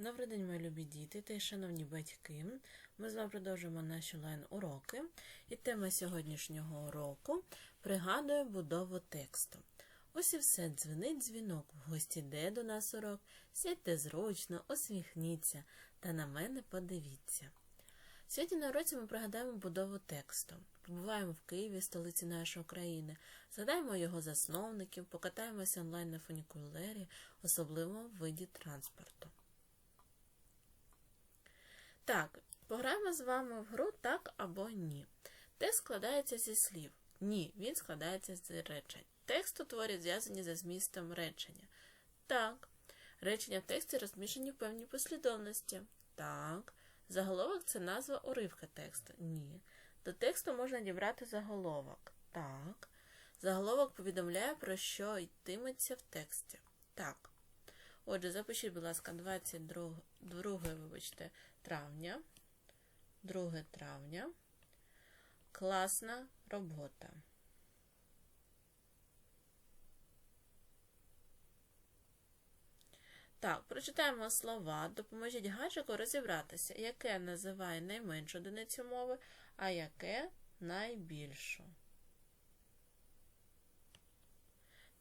Добрий день, мої любі діти та й шановні батьки. Ми з вами продовжуємо наші онлайн-уроки. І тема сьогоднішнього уроку пригадує будову тексту. Ось і все дзвенить дзвінок. В гості йде до нас урок. Сядьте зручно, усміхніться та на мене подивіться. Сьогодні на уроці ми пригадаємо будову тексту. Побуваємо в Києві, столиці нашої країни, згадаємо його засновників, покатаємося онлайн на фунікулері, особливо в виді транспорту. Так, пограємо з вами в гру так або ні. Текст складається зі слів. Ні, він складається з речень. Текст утворює зв'язані за змістом речення. Так. Речення в тексті розміщені в певній послідовності. Так. Заголовок це назва уривка тексту. Ні. До тексту можна дібрати заголовок. Так. Заголовок повідомляє, про що йтиметься в тексті. Так. Отже, запишіть, будь ласка, 22 вибачте, травня. 2 травня. Класна робота. Так, прочитаємо слова. Допоможіть гаджику розібратися, яке називає найменшу одиницю мови, а яке найбільшу.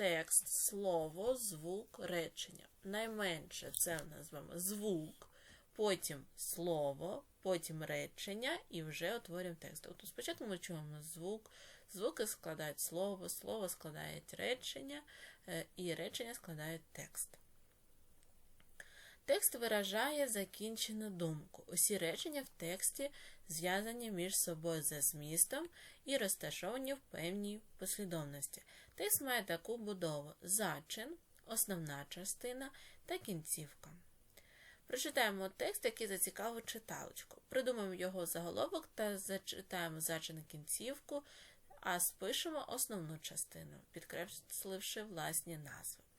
Текст, слово, звук, речення. Найменше це в нас з вами звук, потім слово, потім речення і вже утворюємо текст. Тобто спочатку ми чуємо звук, звуки складають слово, слово складають речення, е, і речення складають текст. Текст виражає закінчену думку. Усі речення в тексті зв'язані між собою за змістом і розташовані в певній послідовності. Текст має таку будову: зачин, основна частина та кінцівка. Прочитаємо текст, який зацікавив читалочку. Придумаємо його заголовок та зачитаємо зачин і кінцівку, а спишемо основну частину, підкресливши власні назви.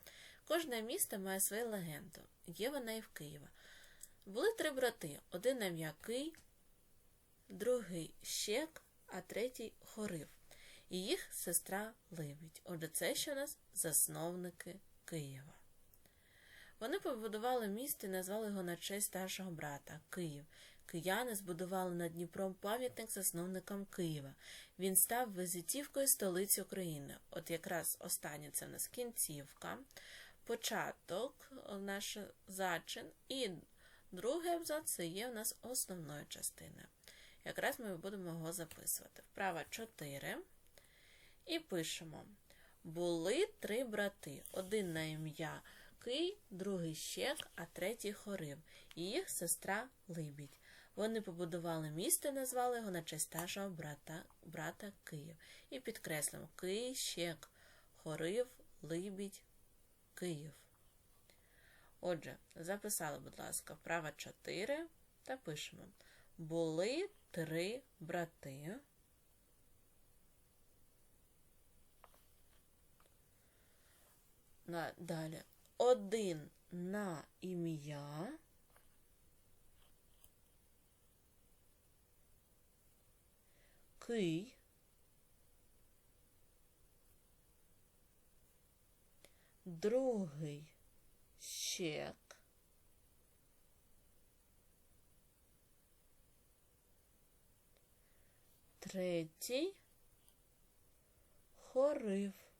Кожне місто має свою легенду. Є вона і в Києва. Були три брати: один на м'який, другий щек, а третій хорив. І їх сестра Либідь. Отже, це ще у нас засновники Києва. Вони побудували місто і назвали його на честь старшого брата Київ. Кияни збудували над Дніпром пам'ятник засновникам Києва. Він став визитівкою столиці України. От якраз останнє це в нас кінцівка початок, наш зачин, і другий абзац це є у нас основною частиною. Якраз ми будемо його записувати. Вправа 4. І пишемо: були три брати. Один на ім'я Кий, другий щек, а третій хорив. І їх сестра Либідь. Вони побудували місто і назвали його на честь старшого брата, брата Київ. І підкреслимо Кий, щек, хорив, Либідь, Київ. Отже, записали, будь ласка, вправа 4 та пишемо. Були три брати. Далі. Один на ім'я. Кий. Другий щек, третій хорив.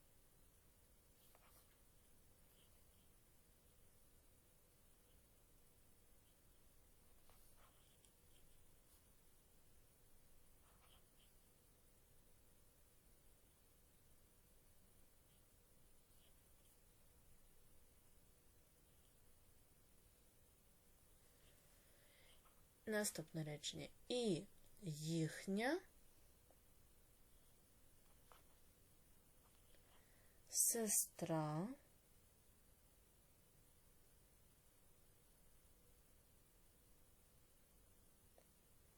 Наступне речення. І їхня сестра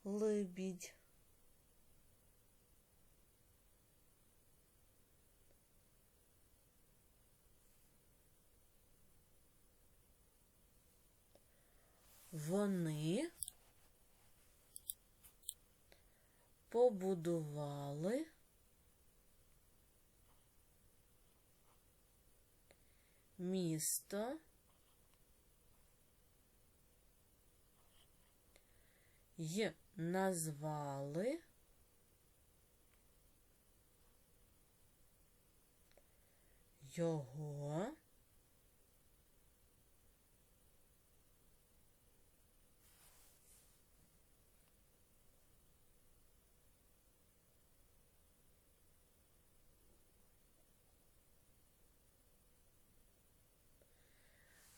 либідь. Вони побудували. Місто. Й назвали. Його.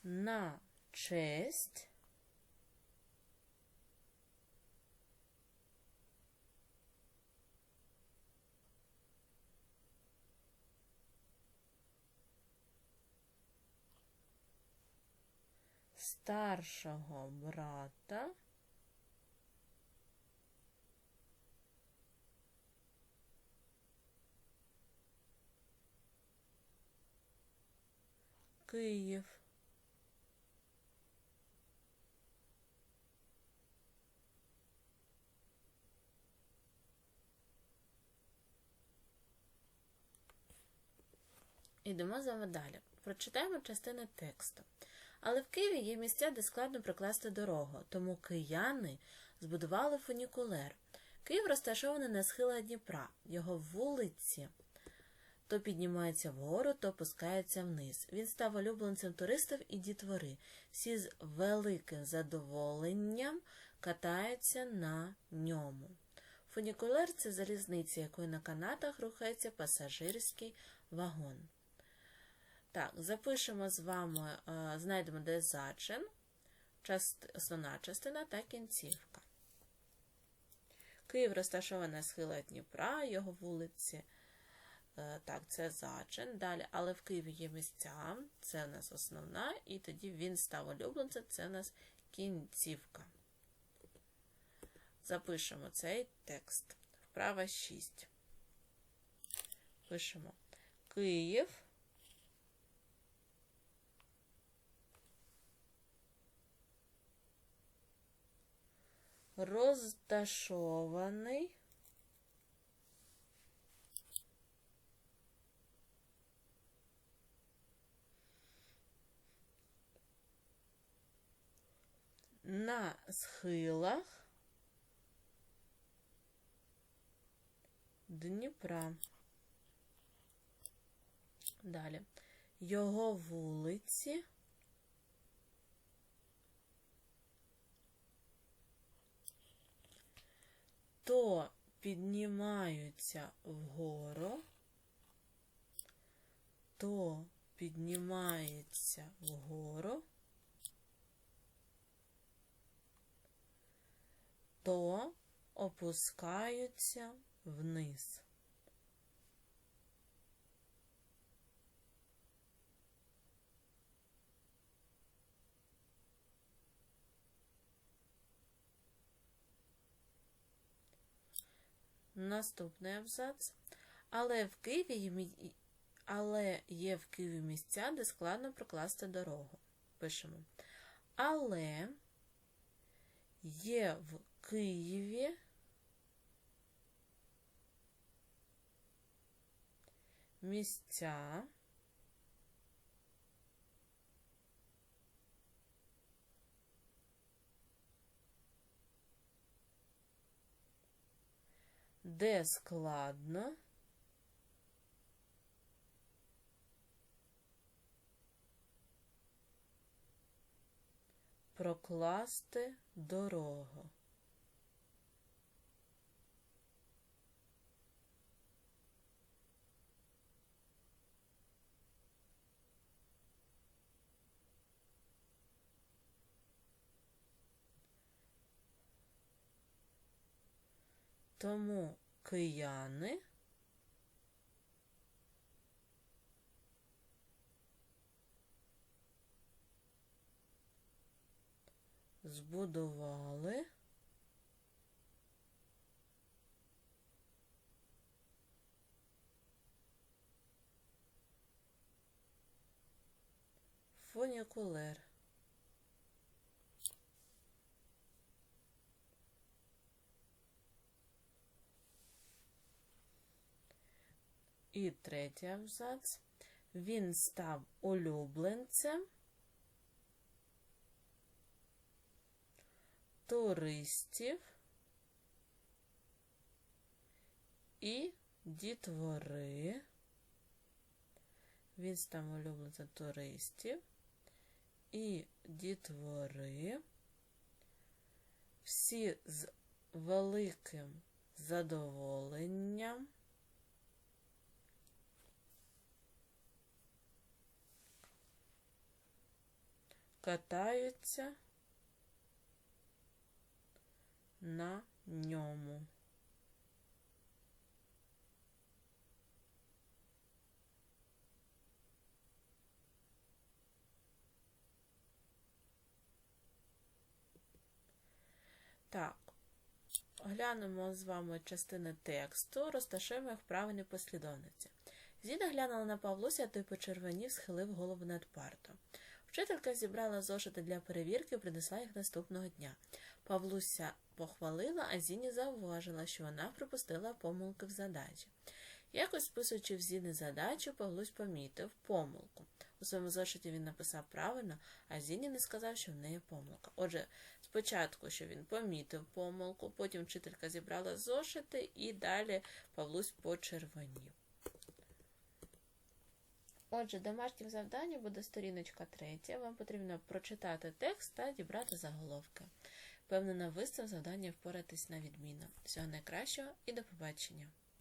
На честь старшого брата Київ. Ідемо з вами далі. Прочитаємо частини тексту. Але в Києві є місця, де складно прокласти дорогу, тому кияни збудували фунікулер. Київ розташований на схилах Дніпра. Його вулиці то піднімаються вгору, то опускаються вниз. Він став улюбленцем туристів і дітвори. Всі з великим задоволенням катаються на ньому. Фунікулер це залізниця, якою на канатах рухається пасажирський вагон. Так, запишемо з вами, е, знайдемо де зачин, основна частина та кінцівка. Київ розташований на схилах Дніпра, його вулиці. Е, так, це зачин. Далі, але в Києві є місця, це у нас основна, і тоді він став улюбленцем, це у нас кінцівка. Запишемо цей текст. Вправа 6. Пишемо Київ. Розташований на схилах Дніпра. Далі його вулиці то піднімаються вгору, то піднімається вгору, то опускаються вниз. Наступний абзац. Але в Києві але є в Києві місця, де складно прокласти дорогу. Пишемо. Але є в Києві місця, де складно прокласти дорогу. Тому кияни збудували фунікулер. І третій абзац. Він став улюбленцем туристів і дітвори. Він там улюблена туристів і дітвори. Всі з великим задоволенням катаються на ньому. Так, глянемо з вами частини тексту, розташуємо їх в правильній послідовності. Зіна глянула на Павлуся, той почервонів, схилив голову над партом. Вчителька зібрала зошити для перевірки і принесла їх наступного дня. Павлуся похвалила, а Зіні зауважила, що вона припустила помилки в задачі. Якось списуючи в Зіни задачу, Павлусь помітив помилку. У своєму зошиті він написав правильно, а Зіні не сказав, що в неї помилка. Отже, спочатку, що він помітив помилку, потім вчителька зібрала зошити і далі Павлусь почервонів. Отже, домашнім завданням буде сторіночка третя. Вам потрібно прочитати текст та дібрати заголовки. Певнена, ви з цим завданням впоратись на відміну. Всього найкращого і до побачення!